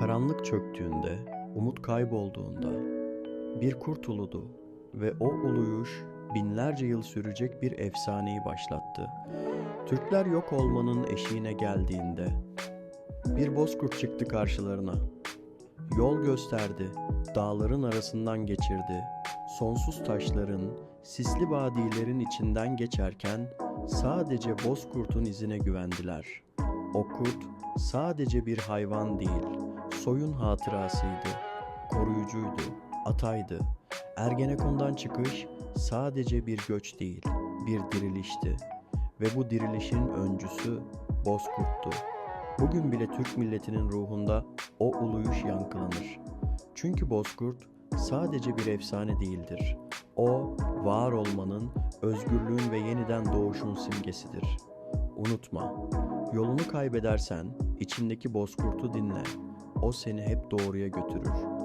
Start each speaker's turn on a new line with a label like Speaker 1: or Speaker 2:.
Speaker 1: Karanlık çöktüğünde, umut kaybolduğunda bir kurt uludu ve o uluyuş binlerce yıl sürecek bir efsaneyi başlattı. Türkler yok olmanın eşiğine geldiğinde bir bozkurt çıktı karşılarına. Yol gösterdi, dağların arasından geçirdi. Sonsuz taşların, sisli vadilerin içinden geçerken sadece bozkurtun izine güvendiler. O kurt sadece bir hayvan değil, soyun hatırasıydı, koruyucuydu, ataydı. Ergenekon'dan çıkış sadece bir göç değil, bir dirilişti. Ve bu dirilişin öncüsü Bozkurt'tu. Bugün bile Türk milletinin ruhunda o uluyuş yankılanır. Çünkü Bozkurt sadece bir efsane değildir. O, var olmanın, özgürlüğün ve yeniden doğuşun simgesidir. Unutma, yolunu kaybedersen içindeki Bozkurt'u dinle. O seni hep doğruya götürür.